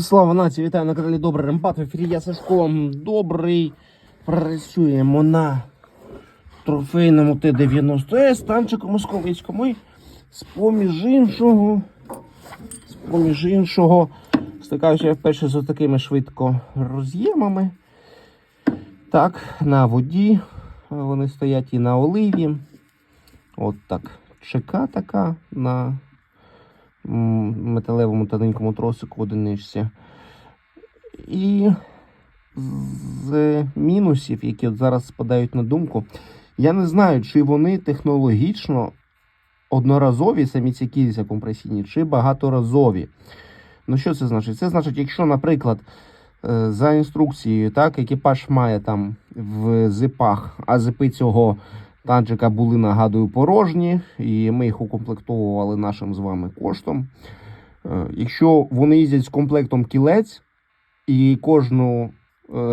Слава нації, вітаю на каналі Добрий Ремпат. В ефірі я Сашко. Добрий. Працюємо на трофейному Т-90С, танчику московицькому. І з-поміж іншого, з-поміж іншого, стикаюся я вперше з такими швидко роз'ємами. Так, на воді. Вони стоять і на оливі. От так. ЧК така на металевому тоненькому тросику одиничці. І з мінусів, які от зараз спадають на думку, я не знаю, чи вони технологічно одноразові самі ці кільця компресійні, чи багаторазові. Ну, що це значить? Це значить, якщо, наприклад, е, за інструкцією, так, екіпаж має там в зипах, а зипи цього танчика були, нагадую, порожні, і ми їх укомплектовували нашим з вами коштом. Е, Якщо вони їздять з комплектом кілець, і кожну е,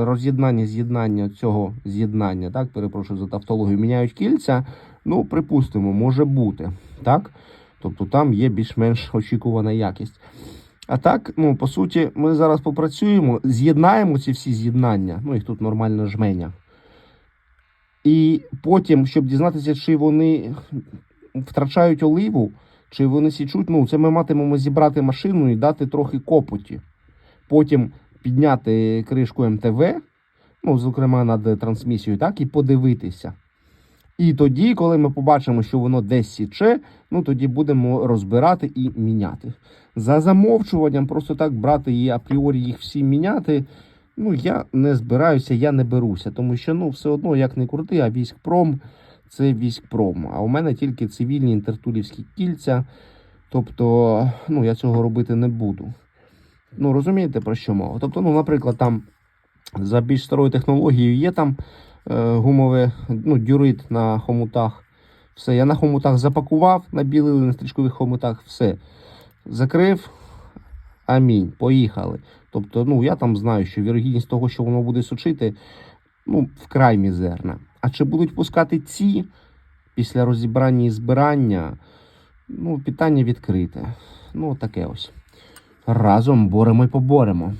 роз'єднання з'єднання цього з'єднання, так, перепрошую за тавтологію, міняють кільця, ну, припустимо, може бути. Так? Тобто там є більш-менш очікувана якість. А так, ну, по суті, ми зараз попрацюємо, з'єднаємо ці всі з'єднання, ну, їх тут нормально жменя. І потім, щоб дізнатися, чи вони втрачають оливу, чи вони січуть, ну, це ми матимемо зібрати машину і дати трохи копоті. Потім підняти кришку МТВ, ну, зокрема над трансмісією, так, і подивитися. І тоді, коли ми побачимо, що воно десь січе, ну тоді будемо розбирати і міняти. За замовчуванням, просто так брати і апріорі їх всі міняти. Ну, я не збираюся, я не беруся, тому що ну, все одно, як не крути, а військпром це військпром. А у мене тільки цивільні інтертулівські кільця. Тобто, ну, я цього робити не буду. Ну, розумієте, про що мова? Тобто, ну, наприклад, там за більш старою технологією є там е, гумове ну, дюрит на хомутах. Все, я на хомутах запакував, набілили на стрічкових хомутах, все. Закрив. Амінь. Поїхали. Тобто, ну, я там знаю, що вірогідність того, що воно буде сучити, ну, вкрай мізерна. А чи будуть пускати ці після розібрання і збирання? Ну, питання відкрите. Ну, таке ось. Разом боремо і поборемо.